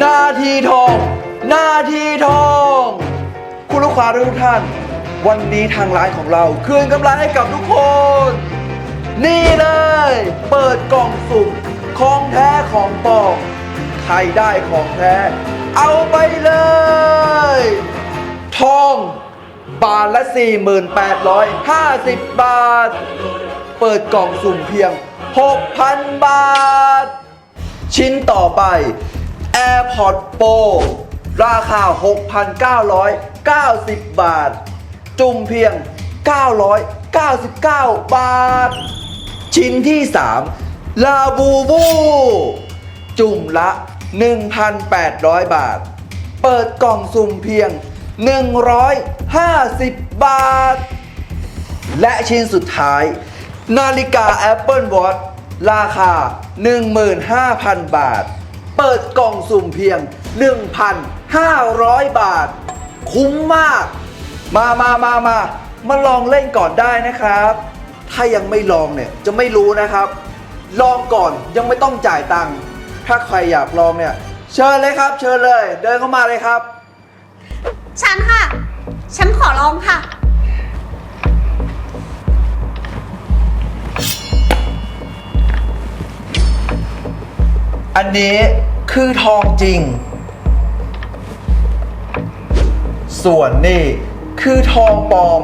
หน้าที่ทอง หน้าที่ทอง คุณลูกค้าทุกท่าน วันนี้ทางร้านของเรา คืนกำไรให้กับทุกคน นี่เลย เปิดกล่องสุ่มของแท้ของปลอมใครได้ของแท้ เอาไปเลย ทองบาทละ 4850 บาท เปิดกล่องสุ่มเพียง 6,000 บาท ชิ้นต่อไป AirPods Pro ราคา 6,990 บาท จุ่มเพียง 999 บาท ชิ้นที่ 3 ลาบูบู จุ่มละ 1,800 บาท เปิดกล่องสุ่มเพียง 150 บาท และชิ้นสุดท้าย นาฬิกา Apple Watch ราคา 15,000 บาท เปิดกล่องสุ่มเพียง 1,500 บาท คุ้มมาก มามามามามาลองเล่นก่อนได้นะครับ ถ้ายังไม่ลองเนี่ยจะไม่รู้นะครับ ลองก่อนยังไม่ต้องจ่ายตังค์ถ้าใครอยากลองเนี่ย เชิญเลยครับ เชิญเลย เดินเข้ามาเลยครับ ฉันค่ะ ฉันขอลองค่ะ อันนี้ คือทองจริง ส่วนนี่คือทองปลอม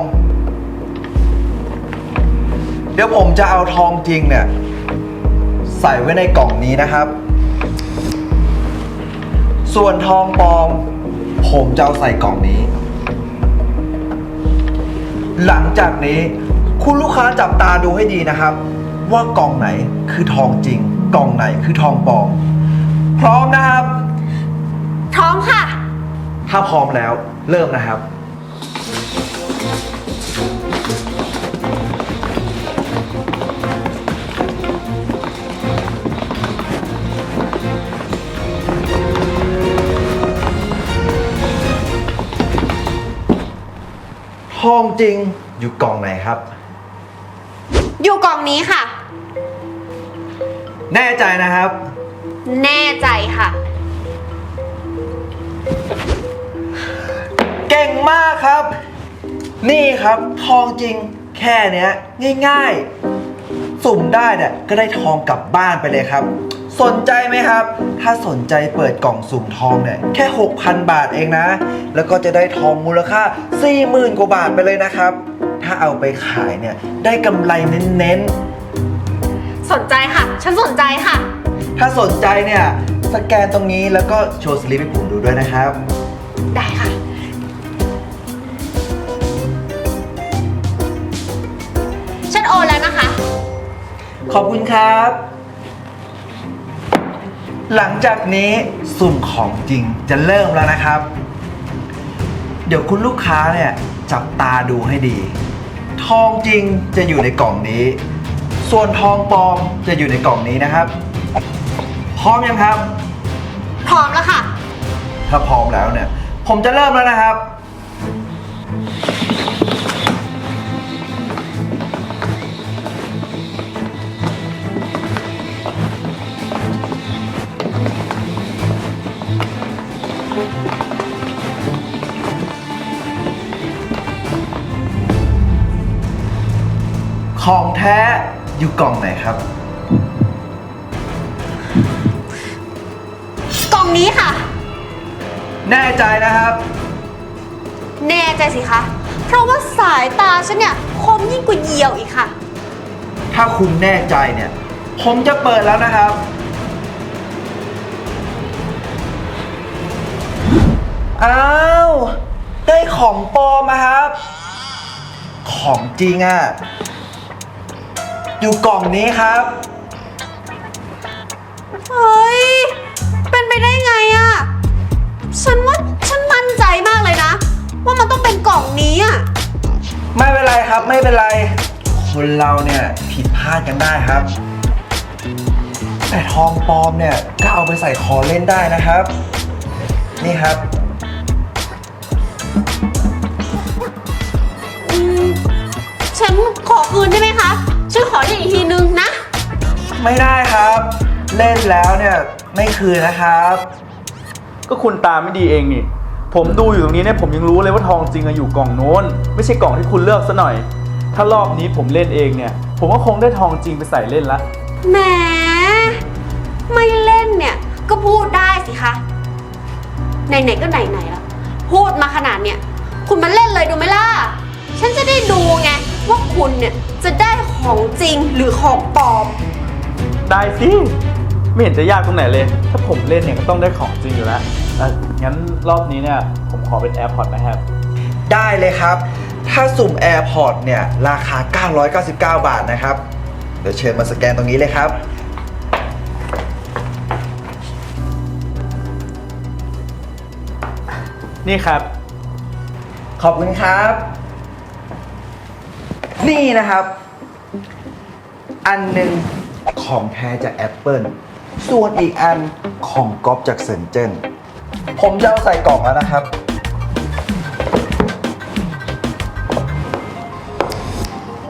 เดี๋ยวผมจะเอาทองจริงเนี่ย ใส่ไว้ในกล่องนี้นะครับ ส่วนทองปลอม ผมจะเอาใส่กล่องนี้ หลังจากนี้คุณลูกค้าจับตาดูให้ดีนะครับ ว่ากล่องไหนคือทองจริง กล่องไหนคือทองปลอม พร้อมนะครับ พร้อมค่ะ ถ้าพร้อมแล้วเริ่มนะครับ ทองจริงอยู่กล่องไหนครับ อยู่กล่องนี้ค่ะ แน่ใจนะครับ แน่ใจค่ะ เก่งมากครับ นี่ครับทองจริงแค่เนี้ยง่ายๆ สุ่มได้เนี่ยก็ได้ทองกลับบ้านไปเลยครับ สนใจไหมครับ ถ้าสนใจเปิดกล่องสุ่มทองเนี่ยแค่ 6,000 บาทเองนะ แล้วก็จะได้ทองมูลค่า 40,000 กว่าบาทไปเลยนะครับ ถ้าเอาไปขายเนี่ยได้กำไรเน้นสนใจค่ะ ฉันสนใจค่ะๆ ถ้าสนใจเนี่ยสแกนตรงนี้แล้วก็โชว์สลิปให้ผมดูด้วยนะครับ ได้ค่ะ ฉันโอนแล้วนะคะ ขอบคุณครับ หลังจากนี้สุ่มของจริงจะเริ่มแล้วนะครับ เดี๋ยวคุณลูกค้าเนี่ยจับตาดูให้ดี ทองจริงจะอยู่ในกล่องนี้ ส่วนทองปลอมจะอยู่ในกล่องนี้นะครับ พร้อมยังครับ พร้อมแล้วค่ะ ถ้าพร้อมแล้วเนี่ย ผมจะเริ่มแล้วนะครับ ของแท้อยู่กล่องไหนครับ แน่ใจนะครับ แน่ใจสิคะ เพราะว่าสายตาฉันเนี่ยคมยิ่งกว่าเหยี่ยวอีกค่ะ ถ้าคุณแน่ใจเนี่ย ผมจะเปิดแล้วนะครับ อ้าว ได้ของปลอมมาครับ ของจริงอะ่ะอยู่กล่องนี้ครับ เฮ้ย เป็นไปได้ไงอะ ฉันว่าฉันมั่นใจมากเลยนะ ว่ามันต้องเป็นกล่องนี้อะไม่เป็นไรครับไม่เป็นไร คนเราเนี่ยผิดพลาดกันได้ครับ แต่ทองปลอมเนี่ยก็เอาไปใส่คอเล่นได้นะครับ นี่ครับ อืมฉันขอคืนได้ไหมคะฉันขอเรียกอีกทีนึงนะ ไม่ได้ครับ เล่นแล้วเนี่ยไม่คืนนะครับ ก็คุณตาไม่ดีเองนี่ ผมดูอยู่ตรงนี้เนี่ยผมยังรู้เลยว่าทองจริงอะอยู่กล่องโน้น ไม่ใช่กล่องที่คุณเลือกซะหน่อย ถ้ารอบนี้ผมเล่นเองเนี่ย ผมก็คงได้ทองจริงไปใส่เล่นละแหมไม่เล่นเนี่ย ก็พูดได้สิคะ ไหนๆก็ไหนๆแล้วพูดมาขนาดเนี่ย คุณมาเล่นเลยดูไหมล่ะ ฉันจะได้ดูไง ว่าคุณเนี่ยจะได้ของจริงหรือของปลอม ได้สิ ไม่เห็นจะยากตรงไหนเลย ถ้าผมเล่นเนี่ยก็ต้องได้ของจริงอยู่แล้วเอ่องั้นรอบนี้เนี่ยผมขอเป็น AirPod นะครับ ได้เลยครับ ถ้าสุ่ม AirPod เนี่ยราคา 999 บาทนะครับ เดี๋ยวเชิญมาสแกนตรงนี้เลยครับ นี่ครับ ขอบคุณครับ นี่นะครับ อันหนึ่งของแท้จาก Apple ส่วนอีกอันของก๊อฟจากเซนเจนผมจะเอาใส่กล่องแล้วนะครับ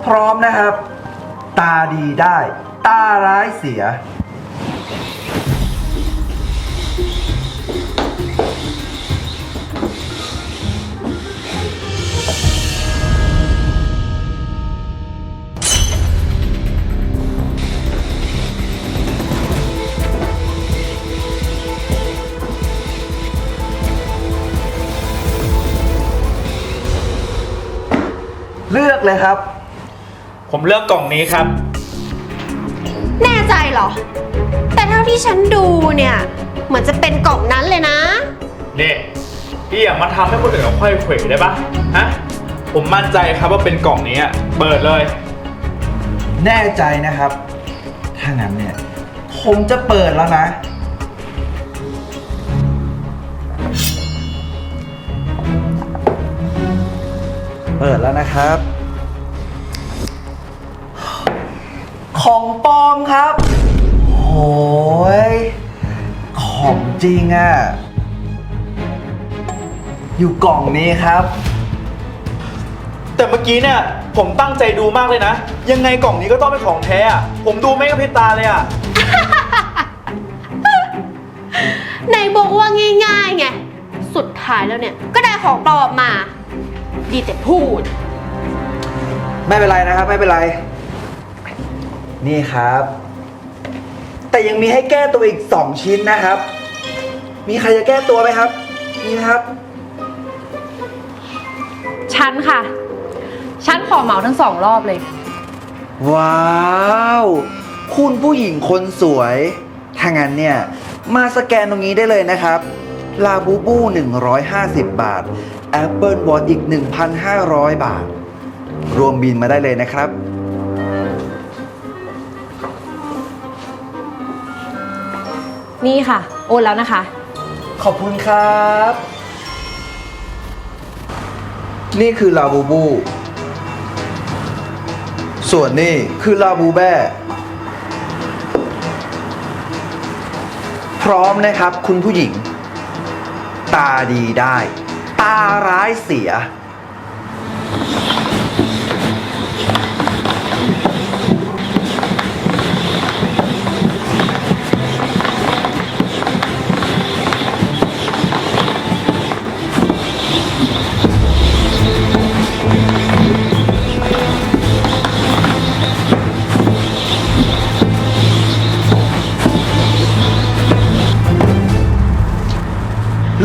พร้อมนะครับ ตาดีได้ ตาร้ายเสีย เลือกเลยครับ ผมเลือกกล่องนี้ครับ แน่ใจเหรอ แต่เท่าที่ฉันดูเนี่ย เหมือนจะเป็นกล่องนั้นเลยนะ นี่พี่อย่ามาทำให้คนอื่นเขาค่อยเขวได้ปะฮะ ผมมั่นใจครับว่าเป็นกล่องนี้อะเปิดเลย แน่ใจนะครับ ถ้างั้นเนี่ย ผมจะเปิดแล้วนะ เปิดแล้วนะครับ ของปลอมครับ โอ้ยของจริงอะ่ะ อยู่กล่องนี้ครับ แต่เมื่อกี้เนี่ย ผมตั้งใจดูมากเลยนะ ยังไงกล่องนี้ก็ต้องเป็นของแท้อะผมดูไม่กระพริบตาเลยอะไหนบอกว่าง่ายๆไง สุดท้ายแล้วเนี่ย ก็ได้ของปลอมมา ดีแต่พูด ไม่เป็นไรนะครับ ไม่เป็นไร นี่ครับ แต่ยังมีให้แก้ตัวอีก2ชิ้นนะครับ มีใครจะแก้ตัวไหมครับมีไหมครับ ฉันค่ะ ฉันขอเหมาทั้งสองรอบเลย ว้าว คุณผู้หญิงคนสวย ถ้างั้นเนี่ย มาสแกนตรงนี้ได้เลยนะครับ ลาบูบู 150 บาท Apple Watch อีก 1,500 บาท รวมบินมาได้เลยนะครับ นี่ค่ะ โอนแล้วนะคะ ขอบคุณครับ นี่คือลาบูบู ส่วนนี่คือลาบูแบ้พร้อมนะครับคุณผู้หญิง ตาดีได้ ตาร้ายเสีย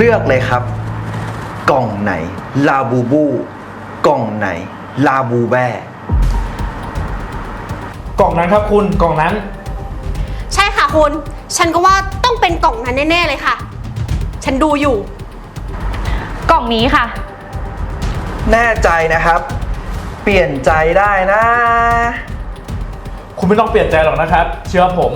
ลือกเลยครับ กล่องไหน ลาบูบู กล่องไหน ลาบูแบ้กล่องนั้นครับคุณกล่องนั้น ใช่ค่ะคุณ ฉันก็ว่าต้องเป็นกล่องนั้นแน่ ๆ เลยค่ะ ฉันดูอยู่ กล่องนี้ค่ะ แน่ใจนะครับ เปลี่ยนใจได้นะ คุณไม่ต้องเปลี่ยนใจหรอกนะครับ เชื่อผม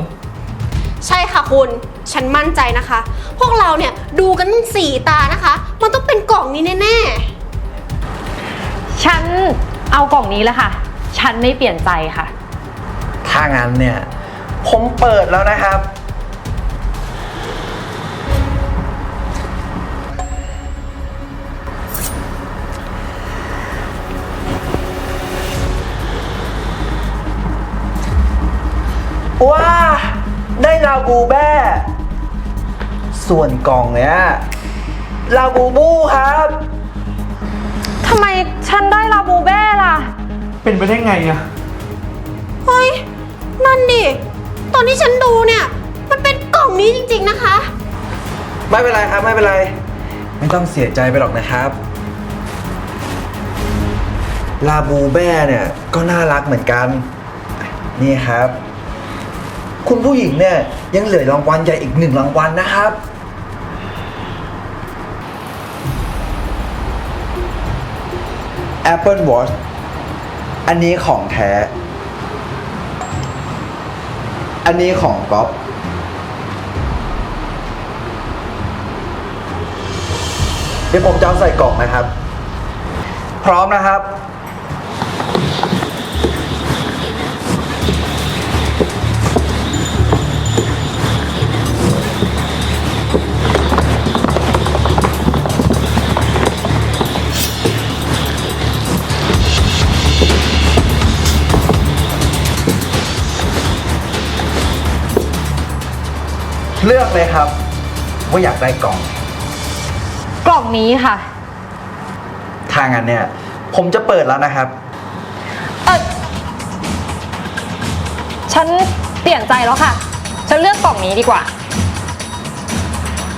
ใช่ค่ะคุณ ฉันมั่นใจนะคะ พวกเราเนี่ยดูกันตั้งสี่ตานะคะ มันต้องเป็นกล่องนี้แน่ฉันเอากล่องนี้แล้วค่ะ ฉันไม่เปลี่ยนใจค่ะ ถ้างั้นเนี่ย ผมเปิดแล้วนะครับ ว้าได้ ลาบูแบ้ส่วนกล่องเนี้ยลาบูบูครับ ทำไมฉันได้ลาบูเบ้ล่ะ เป็นไปได้ไงอะเฮ้ย นั่นดิ ตอนที่ฉันดูเนี่ย มันเป็นกล่องนี้จริงๆนะคะ ไม่เป็นไรครับไม่เป็นไร ไม่ต้องเสียใจไปหรอกนะครับ ลาบูแบ้เนี่ยก็น่ารักเหมือนกัน นี่ครับ คุณผู้หญิงเนี่ยยังเหลือรางวัลใหญ่อีกหนึ่งรางวัลนะครับ Apple Watch อันนี้ของแท้ อันนี้ของก๊อฟเดี๋ยวผมจะเอาใส่กล่องนะครับ พร้อมนะครับ เลือกเลยครับ ว่าอยากได้กล่อง กล่องนี้ค่ะ ทางอันเนี่ย ผมจะเปิดแล้วนะครับ เออฉันเปลี่ยนใจแล้วค่ะ ฉันเลือกกล่องนี้ดีกว่า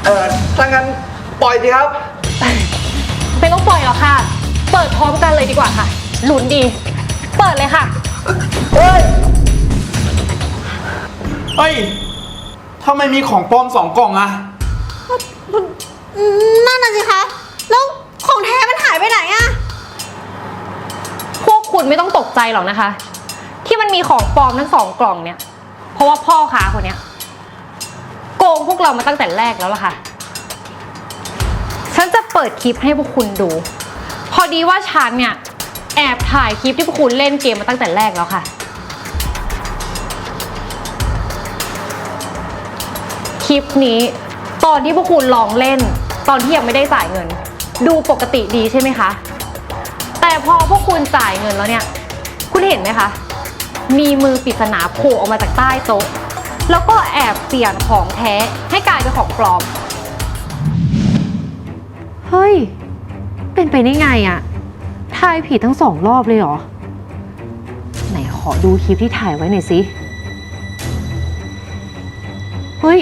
เออถ้างั้นปล่อยสิครับ ไม่ต้องปล่อยหรอกค่ะ เปิดพร้อมกันเลยดีกว่าค่ะลุ้นดี เปิดเลยค่ะ เฮ้ย เฮ้ย ทำไมมีของปลอมสองกล่องอะอืมนั่นน่ะสิคะ แล้วของแท้มันหายไปไหนอะพวกคุณไม่ต้องตกใจหรอกนะคะ ที่มันมีของปลอมทั้งสองกล่องเนี่ย เพราะว่าพ่อค้าคนเนี้ยโกงพวกเรามาตั้งแต่แรกแล้วล่ะค่ะ ฉันจะเปิดคลิปให้พวกคุณดู พอดีว่าฉันเนี่ยแอบถ่ายคลิปที่พวกคุณเล่นเกมมาตั้งแต่แรกแล้วค่ะ ลิปนี้ ตอนที่พวกคุณลองเล่น ตอนที่ยังไม่ได้จ่ายเงิน ดูปกติดีใช่ไหมคะ แต่พอพวกคุณจ่ายเงินแล้วเนี่ย คุณเห็นไหมคะ มีมือปริศนาโผล่ออกมาจากใต้โต๊ะ แล้วก็แอบเปลี่ยนของแท้ให้กลายเป็นของปลอม เฮ้ย เป็นไปได้ไงอะทายผิดทั้งสองรอบเลยเหรอ ไหนขอดูคลิปที่ถ่ายไว้หน่อยสิ เฮ้ย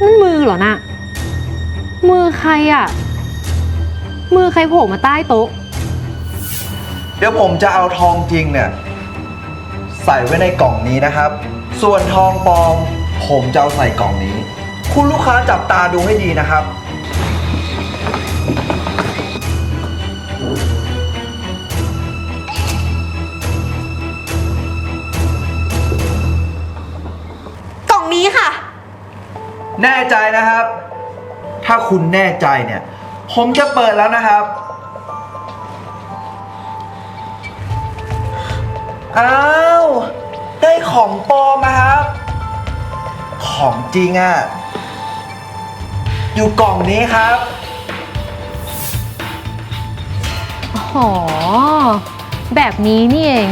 นั่นมือเหรอนะมือใครอะมือใครโผล่มาใต้โต๊ะ เดี๋ยวผมจะเอาทองจริงเนี่ยใส่ไว้ในกล่องนี้นะครับ ส่วนทองปลอม ผมจะเอาใส่กล่องนี้ คุณลูกค้าจับตาดูให้ดีนะครับ แน่ใจนะครับ ถ้าคุณแน่ใจเนี่ย ผมจะเปิดแล้วนะครับ อ้าว ได้ของปลอมนะครับ ของจริงอะ่ะ อยู่กล่องนี้ครับ อ๋อ แบบนี้นี่เอง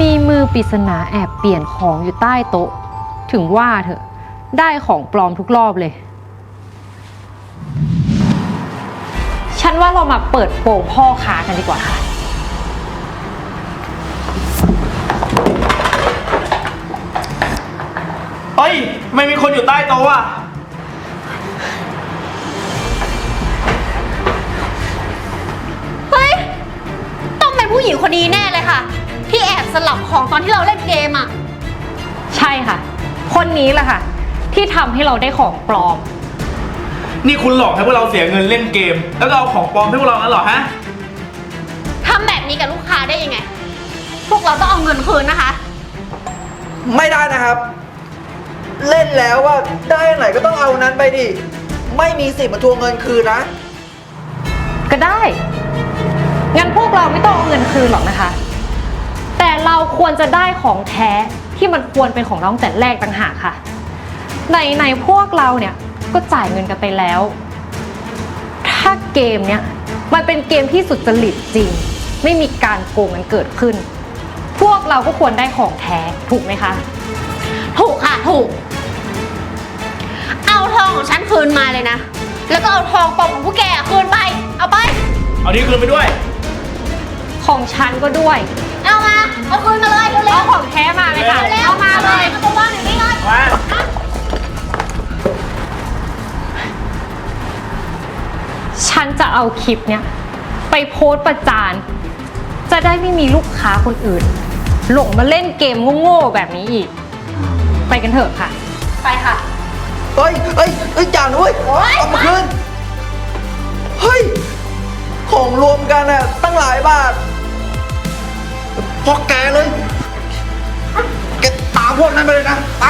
มีมือปริศนาแอบเปลี่ยนของอยู่ใต้โต๊ะ ถึงว่าเถอะ ได้ของปลอมทุกรอบเลย ฉันว่าเรามาเปิดโปงพ่อค้ากันดีกว่าค่ะ เฮ้ยไม่มีคนอยู่ใต้โต๊ะอะเฮ้ย ต้องเป็นผู้หญิงคนนี้แน่เลยค่ะ ที่แอบสลับของตอนที่เราเล่นเกมอะใช่ค่ะ คนนี้แหละค่ะ ที่ทำให้เราได้ของปลอม นี่คุณหลอกให้พวกเราเสียเงินเล่นเกม แล้วก็เอาของปลอมให้พวกเรานั้นเหรอฮะ ทำแบบนี้กับลูกค้าได้ยังไง พวกเราต้องเอาเงินคืนนะคะ ไม่ได้นะครับ เล่นแล้วว่าได้อันไหนก็ต้องเอาอันนั้นไปดิ ไม่มีสิทธิ์มาทวงเงินคืนนะ ก็ได้ งั้นพวกเราไม่ต้องเอาเงินคืนหรอกนะคะ แต่เราควรจะได้ของแท้ที่มันควรเป็นของเราตั้งแต่แรกต่างหากค่ะ ในในๆพวกเราเนี่ยก็จ่ายเงินกันไปแล้ว ถ้าเกมเนี้ยมันเป็นเกมที่สุดจริตจริง ไม่มีการโกงกันเกิดขึ้น พวกเราก็ควรได้ของแท้ถูกไหมคะ ถูกค่ะถูก เอาเอาทองของฉันคืนมาเลยนะ แล้วก็เอาทองปลอมของพวกแกคืนไป เอาไป เอานี้คืนไปด้วย ของฉันก็ด้วย เอามา เอาคืนมาเลยเร็วๆเอาของแท้มาเลยค่ะเร็วๆเอามาเลยเอาตัวว่างหน่อยนี่เลย มา ฉันจะเอาคลิปเนี้ยไปโพสต์ประจาน จะได้ไม่มีลูกค้าคนอื่น หลงมาเล่นเกมโง่ๆแบบนี้อีก ไปกันเถอะค่ะ ไปค่ะ เฮ้ยเฮ้ยเฮ้ยอย่านะเว้ยเอามาคืนเฮ้ย ของรวมกันอะตั้งหลายบาทพอแกเลย แกตามพวกนั้นไปเลยนะ ไป